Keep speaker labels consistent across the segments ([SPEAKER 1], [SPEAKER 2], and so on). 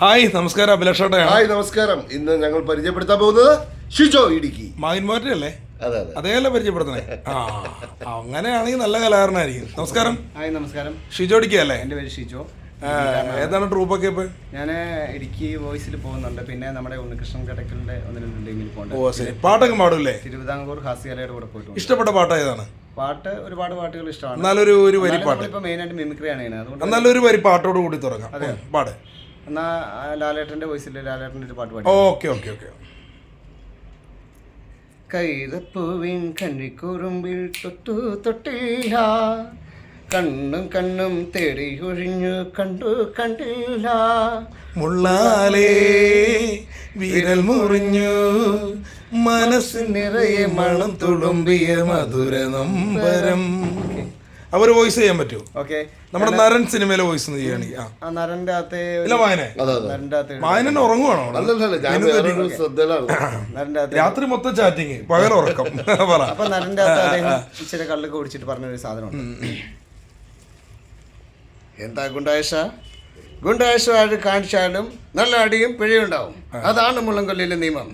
[SPEAKER 1] Hi നമസ്കാരം അഭിലാഷോട്ടയാണ്
[SPEAKER 2] hi നമസ്കാരം. ഇന്ന് ഞങ്ങൾ പരിചയപ്പെടുത്താൻ പോകുന്നത് ഷിജോ ഇടുക്കി.
[SPEAKER 1] മാഹിൻമോറ്റ അല്ലേ
[SPEAKER 2] അതെ അതെ.
[SPEAKER 1] അതേയല്ലേ പരിചയപ്പെടുത്തണേ ആ അങ്ങനെയാണെങ്കിൽ നല്ല കലാകാരനായിരിക്കും. നമസ്കാരം.
[SPEAKER 3] ഹായ് നമസ്കാരം.
[SPEAKER 1] ഷിജോടിക്ക അല്ലേ?
[SPEAKER 3] എന്റെ പേര് ഷിജോ.
[SPEAKER 1] ആ, ഏതാണ് ട്രൂപ്പൊക്കെ ഇപ്പൊ?
[SPEAKER 3] ഞാൻ ഇടുക്കി വോയിസിൽ പോകുന്നുണ്ട്. പിന്നെ നമ്മുടെ ഉണ്ണികൃഷ്ണൻ കടക്കലിന്റെ ഒന്ന് രണ്ട് ടീമിൽ
[SPEAKER 1] ഓ
[SPEAKER 3] പോകുന്നുണ്ട്
[SPEAKER 1] ശരി. പാട്ടൊക്കെ പാടൂല്ലേ
[SPEAKER 3] തിരുവിതാംകൂർ ഹാസ്യകലയുടെ കൂടെ പോയിട്ടുണ്ട്.
[SPEAKER 1] ഇഷ്ടപ്പെട്ട പാട്ട് ഏതാണ്
[SPEAKER 3] പാട്ട് ഒരുപാട് പാട്ടുകൾ ഇഷ്ടമാണ്.
[SPEAKER 1] എന്നാലൊരു ഒരു വരി പാട്ട്.
[SPEAKER 3] മെയിൻ മെയിനായിട്ട് മിമിക്രിയാണ് ചെയ്യുന്നത്. അതുകൊണ്ട്
[SPEAKER 1] എന്നാലും ഒരു വരി പാട്ടോട് കൂടി തുടങ്ങാം. ഉം, പാട്.
[SPEAKER 3] എന്നാൽ ലാലേട്ടന്റെ വോയിസിൽ ലാലേട്ടന്റെ ഒരു പാട്ട് പാടി.
[SPEAKER 1] Okay okay okay.
[SPEAKER 3] കൈതപ്പൂവിൻ കണ്ണിക്കുറുമ്പിൽ തൊട്ടു തൊട്ടില്ല. കണ്ണും കണ്ണും തേടി ഒഴിഞ്ഞു കണ്ടു കണ്ടില്ല.
[SPEAKER 1] മുള്ളാലേ വിരൽ മുറിഞ്ഞു. മനസ്സ് നിറയെ മണം തുളുമ്പിയ മധുര നമ്പരം. അവർ വോയിസ് ചെയ്യാൻ പറ്റുമോ?
[SPEAKER 3] ഓക്കെ
[SPEAKER 1] നമ്മുടെ നരൻ സിനിമയിലെ വോയിസ് ഒന്ന് ചെയ്യുകയാണെങ്കിൽ ആ.
[SPEAKER 3] നരന്റെ അകത്തെ
[SPEAKER 1] ഇല്ല വായനെ ഉറങ്ങുവാണോ രാത്രി മൊത്തം ചാറ്റിങ് പകൽ ഉറക്കം. പറ.
[SPEAKER 3] അപ്പൊ നരന്റെ അകത്ത് അദ്ദേഹം ഇച്ചിരി കള്ളൊക്കെ കുടിച്ചിട്ട് പറഞ്ഞൊരു സാധനമുണ്ട്. എന്താ ഗുണ്ടായശ ഗുണ്ടായശമായിട്ട് കാണിച്ചാലും നല്ല അടിയും പിഴയുണ്ടാവും അതാണ് മുള്ളംകൊല്ലിയിലെ നിയമം.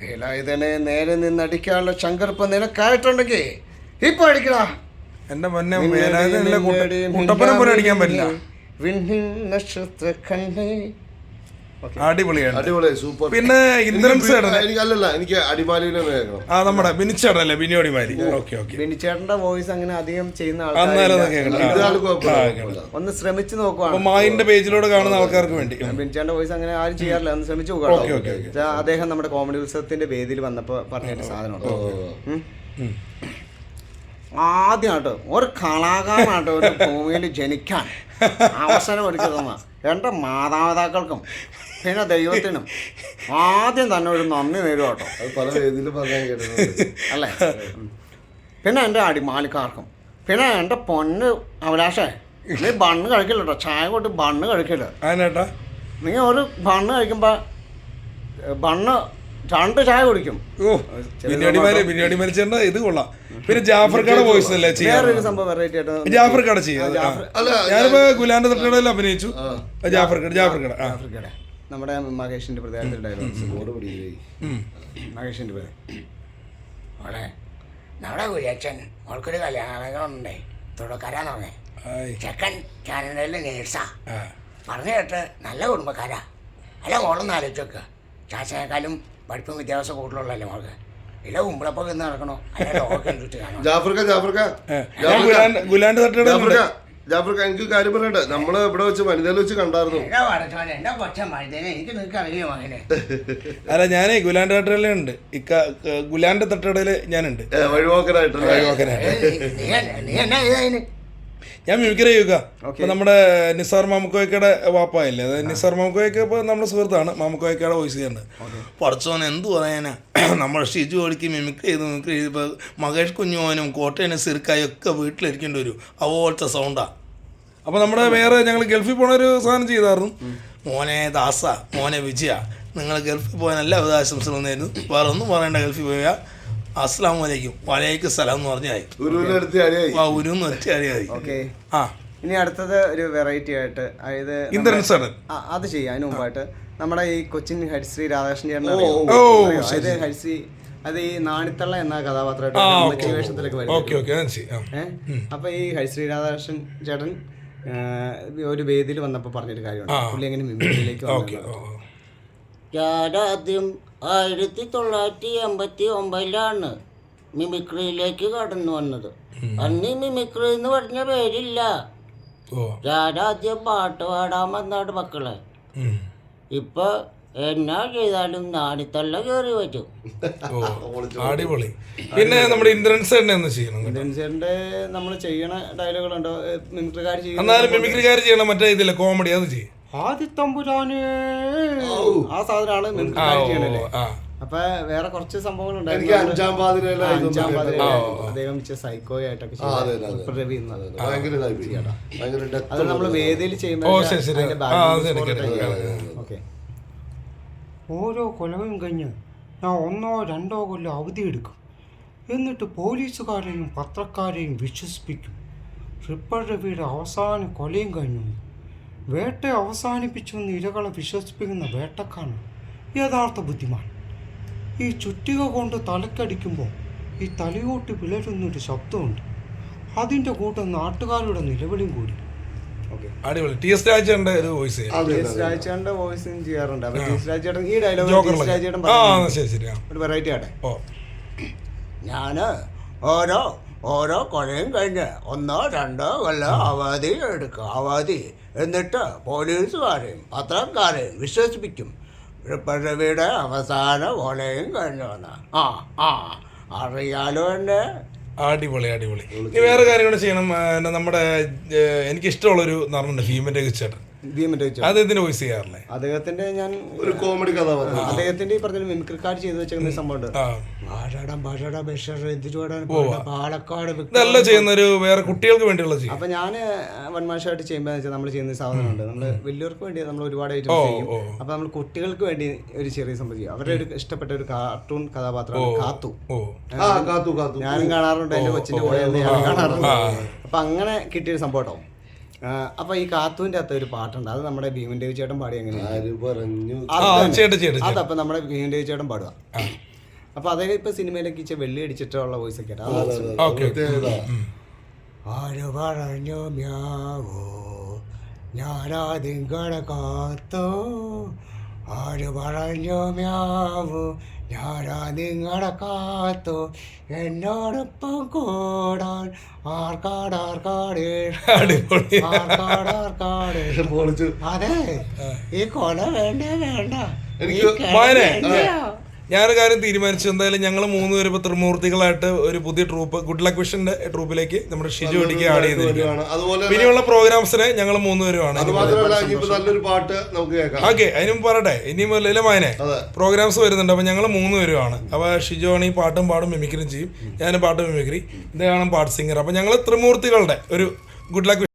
[SPEAKER 3] വേലായുധനെ നേരെ നിന്ന് അടിക്കാനുള്ള ചങ്കർപ്പ് നിനക്കായിട്ടുണ്ടെങ്കിൽ ഇപ്പൊ അടിക്കടാ.
[SPEAKER 1] എന്റെ പോലും കുട്ടപ്പനെ പോലെ അടിക്കാൻ പറ്റില്ല.
[SPEAKER 3] നക്ഷത്ര കണ്ണേ.
[SPEAKER 1] അടിപൊളിയാണ്.
[SPEAKER 2] അടിപൊളി സൂപ്പർ.
[SPEAKER 1] പിന്നെ ഇന്ദ്രൻസ് ചേട്ടൻ
[SPEAKER 2] എനിക്ക് അല്ലല്ല എനിക്ക് അടിമാലിയിലെ
[SPEAKER 1] ആ നമ്മുടെ ബിനി ബിനിയോടിമാരി ഓക്കെ ഓക്കെ.
[SPEAKER 3] ബിനിച്ചേട്ടന്റെ വോയിസ് അങ്ങനെ അധികം ചെയ്യുന്ന
[SPEAKER 1] ഒന്ന്
[SPEAKER 3] ആൾക്കാർ ശ്രമിച്ചു നോക്കുവാണ്.
[SPEAKER 1] മായിന്റെ പേജിലൂടെ കാണുന്ന ആൾക്കാർക്ക് വേണ്ടി.
[SPEAKER 3] വോയിസ് അങ്ങനെ ആരും ചെയ്യാറില്ല. ഒന്ന് ശ്രമിച്ചു. നോക്കാം അദ്ദേഹം നമ്മുടെ കോമഡി ഉത്സവത്തിന്റെ വേദിയിൽ വന്നപ്പോ പറഞ്ഞ സാധനം ഉം. ആദ്യമായിട്ട് ഒരു കലാകാരനായിട്ട് ഒരു ഭൂമിയിൽ ജനിക്കാൻ അവസരം ഒരുക്കി തന്ന എന്റെ മാതാപിതാക്കൾക്കും പിന്നെ ദൈവത്തിനും ആദ്യം തന്നെ ഒരു നന്ദി നേരും കേട്ടോ. അല്ലേ. പിന്നെ എന്റെ അടിമാലിക്കാർക്കും. പിന്നെ എന്റെ പൊന്ന് അഭിലാഷേ നീ ബണ്ണ് കഴിക്കില്ല കേട്ടോ. ചായ കൊണ്ട് ബണ്ണ് കഴിക്കില്ല നീ ഒരു ബണ്ണ് കഴിക്കുമ്പോൾ ബണ്ണ് രണ്ട് ചായ കുടിക്കും.
[SPEAKER 1] ബിരിയാണി ചേട്ടൻ ഇത് കൊള്ളാം. പിന്നെ ജാഫർക്കാടെ വോയിസ് അല്ലേ ചെയ്യാറ്
[SPEAKER 3] ജാഫർ സംഭവം വെറൈറ്റി ആയിട്ട്
[SPEAKER 1] ജാഫർക്കാടെ ചെയ്യാം.
[SPEAKER 2] അല്ല,
[SPEAKER 1] ഞാനിപ്പോ ഗുലാന്റെ തട്ടടയിൽ അഭിനയിച്ചു. ജാഫർക്കട ജാഫർക്കട ജാഫർ
[SPEAKER 3] കട നമ്മുടെ മഹേഷിന്റെ
[SPEAKER 1] ഉം.
[SPEAKER 3] മഹേഷിന്റെ പേര്.
[SPEAKER 4] മോളെ നമ്മുടെ കുര്യച്ചൻ മോൾക്കൊരു കല്യാണങ്ങളുണ്ടേ. തുടക്കരാന്ന് പറഞ്ഞേ. ചെക്കൻ കാനഡയിലെ നേഴ്സാ. പറഞ്ഞു കേട്ട് നല്ല കുടുംബക്കാരാ. അല്ല മോളൊന്ന് ആലോചിച്ച് വെക്കുക ചാച്ചനേക്കാളും പഠിപ്പും വിദ്യാഭ്യാസം കൂടുതലുള്ളല്ലേ മോൾക്ക്? ഇല്ല ഉമ്പിളപ്പൊക്കെ ഇന്ന് നടക്കണോ?
[SPEAKER 2] ജാഫർക്ക ജാഫർക്ക. എനിക്ക് കാര്യം പറയട്ടെ. നമ്മൾ ഇവിടെ വെച്ച് വനിതയിൽ വെച്ച് കണ്ടായിരുന്നു.
[SPEAKER 1] അല്ല ഞാനേ ഗുലാന്റെ തട്ടടയിലുണ്ട് ഇക്ക ക- ഗുലാന്റെ തട്ടടയിൽ ഞാനുണ്ട്.
[SPEAKER 2] ഏ, വഴിപോക്കനായിട്ടല്ലേ
[SPEAKER 1] ഞാൻ മിമിക്രി ചെയ്യുക നമ്മുടെ നിസാർ മാമുക്കോയ്ക്കയുടെ വാപ്പായില്ലേ? അതായത് നിസാർ മാമുക്കോയ്ക്ക് ഇപ്പൊ നമ്മുടെ സുഹൃത്താണ്. മാമുക്കോയ്ക്കയുടെ വോയിസ് ചെയ്യുന്നത് പഠിച്ചോൻ എന്ത് പറയാനാ? നമ്മുടെ ഷിജു ഒളിക്ക് മിമിക്രി ചെയ്ത്. മിമിക്രി ചെയ്ത് മഹേഷ് കുഞ്ഞുമോനും കോട്ടയനും സിർക്കായും ഒക്കെ വീട്ടിലിരിക്കേണ്ടി വരും. അതുപോലത്തെ സൗണ്ടാ അപ്പോൾ നമ്മുടെ വേറെ ഞങ്ങൾ ഗൾഫിൽ പോണ ഒരു സാധനം ചെയ്തായിരുന്നു. മോനെ ദാസ മോനെ വിജയ. നിങ്ങൾ ഗൾഫിൽ പോകാൻ എല്ലാ വിധ ആശംസകളും നേരുന്നു വേറെ ഒന്നും പറയണ്ട ഗൾഫിൽ പോയാൽ അസ്സാം വലൈക്കും വലൈക്കും സലാം എന്ന് പറഞ്ഞായി ആ ഒരു ഒറ്റ അറിയാതി
[SPEAKER 3] ഓക്കെ.
[SPEAKER 1] ആ.
[SPEAKER 3] ഇനി അടുത്തത് ഒരു വെറൈറ്റി ആയിട്ട് അതായത്
[SPEAKER 1] ഇന്ദ്രൻ സാർ
[SPEAKER 3] ആ, അത് ചെയ്യാം അതിന് മുമ്പായിട്ട്. നമ്മുടെ ഈ കൊച്ചിൻ ഹരിശ്രീ രാധാകൃഷ്ണൻ ചേട്ടൻ ഹരിശ്രീ അത് ഈ നാണിത്തള്ള എന്ന കഥാപാത്രമായിട്ട് വേഷത്തിലൊക്കെ വരും അപ്പൊ ഈ ഹരിശ്രീ രാധാകൃഷ്ണൻ ചേട്ടൻ ഒരു വേദിയിൽ വന്നപ്പോൾ പറഞ്ഞൊരു
[SPEAKER 1] കാര്യമാണ്.
[SPEAKER 3] പുള്ളി എങ്ങനെ മിമിക്രിയിലേക്ക്.
[SPEAKER 4] ഞാനാദ്യം ആയിരത്തി തൊള്ളായിരത്തി എൺപത്തി ഒമ്പതിലാണ് മിമിക്രിയിലേക്ക് കടന്നു വന്നത്. അന്ന് മിമിക്രി എന്ന് പറഞ്ഞ പേരില്ല.
[SPEAKER 1] ഓ.
[SPEAKER 4] ഞാനാദ്യം പാട്ട് പാടാൻ വന്നാണ് മക്കളെ. ഇപ്പൊ എന്നാ ചെയ്താലും നാണിത്തള്ള കയറി വരും.
[SPEAKER 1] ഓ അടിപൊളി. പിന്നെ നമ്മുടെ ഇന്ദ്രൻസ് തന്നെ ചെയ്യണം കേട്ടോ.
[SPEAKER 3] ഇന്ദ്രൻ ചേട്ടന്റെ നമ്മൾ ചെയ്യണ ഡയലോഗുകളുണ്ടോ മിമിക്രിക്കാർ ചെയ്യണം
[SPEAKER 1] എന്നാലും മിമിക്രിക്കാർ ചെയ്യണം മറ്റേ ഇതില്ല കോമഡി അത് ചെയ്യും.
[SPEAKER 3] ആദിത്തമ്പുരാന്. ആ സാധനമാണ്
[SPEAKER 1] ആ
[SPEAKER 3] മിമിക്രിക്കാർ
[SPEAKER 1] ഓ,
[SPEAKER 3] ചെയ്യണല്ലേ അപ്പൊ വേറെ കുറച്ച് സംഭവങ്ങൾ
[SPEAKER 2] അഞ്ചാം പാതിരയിലെ
[SPEAKER 3] അഞ്ചാം പാതിര
[SPEAKER 1] ആ,
[SPEAKER 3] അദ്ദേഹം സൈക്കോ ആയിട്ടൊക്കെ. രവി അത് നമ്മൾ. വേദിയിൽ ചെയ്യുമ്പോൾ. ഓക്കെ.
[SPEAKER 5] ഓരോ കൊലവും കഴിഞ്ഞ് ഞാൻ ഒന്നോ രണ്ടോ കൊല്ലം അവധി എടുക്കും. എന്നിട്ട് പോലീസുകാരെയും പത്രക്കാരെയും വിശ്വസിപ്പിക്കും. ട്രിപ്പിൾ രവിയുടെ അവസാന കൊലയും കഴിഞ്ഞു. വേട്ട അവസാനിപ്പിച്ചു എന്ന് ഇരകളെ വിശ്വസിപ്പിക്കുന്ന വേട്ടക്കാരൻ യഥാർത്ഥ ബുദ്ധിമാൻ. ഈ ചുറ്റിക കൊണ്ട് തലക്കടിക്കുമ്പോൾ ഈ തലയോട്ട് പിളരുന്നൊരു ശബ്ദമുണ്ട്. അതിന്റെ കൂട്ടം നാട്ടുകാരുടെ നിലവിളിയും കൂടി.
[SPEAKER 3] ഞാൻ
[SPEAKER 1] അടിപൊളി. ടി എസ് രാജന്റെ ഒരു വോയിസ് ചെയ്യാം
[SPEAKER 2] അതെ
[SPEAKER 3] ടി എസ് രാജേട്ടന്റെ വോയിസും ചെയ്യാറുണ്ട്. അപ്പൊ ടി എസ് രാജേട്ടൻ ഈ ഡയലോഗ് ടി
[SPEAKER 1] ജോക്കറിലെ
[SPEAKER 3] എസ് രാജേട്ടൻ
[SPEAKER 1] ശരി ശരി
[SPEAKER 3] ഒരു വെറൈറ്റി ആട്ടെ?
[SPEAKER 1] ഓ.
[SPEAKER 4] ഞാൻ ഓരോ ഓരോ കൊലയും കഴിഞ്ഞ് ഒന്നോ രണ്ടോ കൊല്ലം അവധി എടുക്കും. അവധി. എന്നിട്ട് പോലീസുകാരെയും പത്രക്കാരെയും വിശ്വസിപ്പിക്കും. രവിയുടെ അവസാന കൊലയും കഴിഞ്ഞു വന്ന. ആ ആ. അറിയാലോ എന്നെ.
[SPEAKER 1] അടിപൊളി അടിപൊളി. ഇനി വേറെ കാര്യങ്ങൾ ചെയ്യണം. നമ്മുടെ എനിക്കിഷ്ടമുള്ളൊരു നടന്നുണ്ട് നടനുണ്ട് ഭീമന്റെ ചേട്ടൻ
[SPEAKER 3] വെച്ചു
[SPEAKER 1] അദ്ദേഹത്തിന്റെ വോയിസ് ചെയ്യാറില്ലേ?
[SPEAKER 3] അദ്ദേഹത്തിന്റെ ഞാൻ
[SPEAKER 2] ഒരു കോമഡി കഥാപാത്രം
[SPEAKER 3] അദ്ദേഹത്തിന്റെ ഈ പറഞ്ഞ മിമിക്രിക്കാർ ചെയ്തു വെച്ചിരുന്ന വിക്രം.
[SPEAKER 1] ഇതല്ല ചെയ്യുന്ന ഒരു വേറെ കുട്ടികൾക്ക് വേണ്ടിയുള്ള ചെയ്യും.
[SPEAKER 3] അപ്പൊ ഞാൻ വൺമാഷായിട്ട് ചെയ്യുമ്പോൾ വെച്ചാൽ നമ്മൾ ചെയ്യുന്ന സാധനമുണ്ട്. നമ്മൾ വലിയവർക്ക് വേണ്ടി നമ്മൾ ഒരുപാട് ചെയ്യും. അപ്പൊ നമ്മൾ കുട്ടികൾക്ക് വേണ്ടി ഒരു ചെറിയ സംഭവം ചെയ്യും. അവരുടെ ഒരു ഇഷ്ടപ്പെട്ട ഒരു കാർട്ടൂൺ കഥാപാത്രമാണ് കാത്തു.
[SPEAKER 2] ആ കാത്തു കാത്തു.
[SPEAKER 3] ഞാനും കാണാറുണ്ട്. എന്റെ കൊച്ചിന്റെ കൂടെ ഞാനും കാണാറുണ്ട്. അപ്പൊ അങ്ങനെ കിട്ടിയൊരു സംഭവം അപ്പൊ ഈ കാത്തുവിന്റെ അകത്ത് ഒരു പാട്ടുണ്ട്. അത് നമ്മുടെ ഭീമൻ ദേവി ചേട്ടൻ പാടി എങ്ങനെ
[SPEAKER 2] ആര് പറഞ്ഞു?
[SPEAKER 1] ആ ചെയ്യട്ടെ ചെയ്യട്ടെ ചെയ്യട്ടെ.
[SPEAKER 3] അതപ്പൊ നമ്മുടെ ഭീമൻ ദേവി ചേട്ടൻ പാടുക. അപ്പൊ അതേ ഇപ്പൊ സിനിമയിലേക്ക് ഇച്ച വെള്ളി അടിച്ചിട്ടുള്ള വോയിസ് ഒക്കെ ആര് പറഞ്ഞു മ്യാവോ? ഞാനാതിങ്കട കാത്തോ? ആര് പറഞ്ഞു മ്യാവോ? ഞാനാ നിങ്ങളെ കാത്തു. എന്നോടൊപ്പം കൂടാൻ ആർക്കാട്
[SPEAKER 1] ആർക്കാട്
[SPEAKER 3] ആർക്കാട്
[SPEAKER 2] ആർക്കാട്
[SPEAKER 3] അതെ. ഈ കൊല വേണ്ട വേണ്ട.
[SPEAKER 2] എനിക്ക്
[SPEAKER 1] ഞാനൊരു കാര്യം തീരുമാനിച്ചു. എന്തായാലും ഞങ്ങൾ മൂന്ന് പേര് ഇപ്പൊ ത്രിമൂർത്തികളായിട്ട് ഒരു പുതിയ ട്രൂപ്പ് ഗുഡ് ലക്ക് വിഷന്റെ ട്രൂപ്പിലേക്ക് നമ്മുടെ ഷിജു ഒടിക്ക് ആഡ് ചെയ്തിരിക്കുകയാണ്.
[SPEAKER 2] അതുപോലെ
[SPEAKER 1] ഇനിയുള്ള പ്രോഗ്രാംസിന് ഞങ്ങൾ മൂന്ന് പേരുമാണ്.
[SPEAKER 2] പാട്ട്
[SPEAKER 1] ഓക്കെ അതിനും പറയട്ടെ. ഇനിയും ഇല്ല മായനെ പ്രോഗ്രാംസ് വരുന്നുണ്ട്. അപ്പൊ ഞങ്ങൾ മൂന്ന് പേരുമാണ്. അപ്പൊ ഷിജു ആണ് ഈ പാട്ടും പാടും മിമിക്രിയും ചെയ്യും. ഞാനും പാട്ടും മിമിക്രി ഇദ്ദേഹമാണ് പാട്ട് സിംഗർ അപ്പൊ ഞങ്ങൾ ത്രിമൂർത്തികളുടെ ഒരു ഗുഡ് ലക്ക്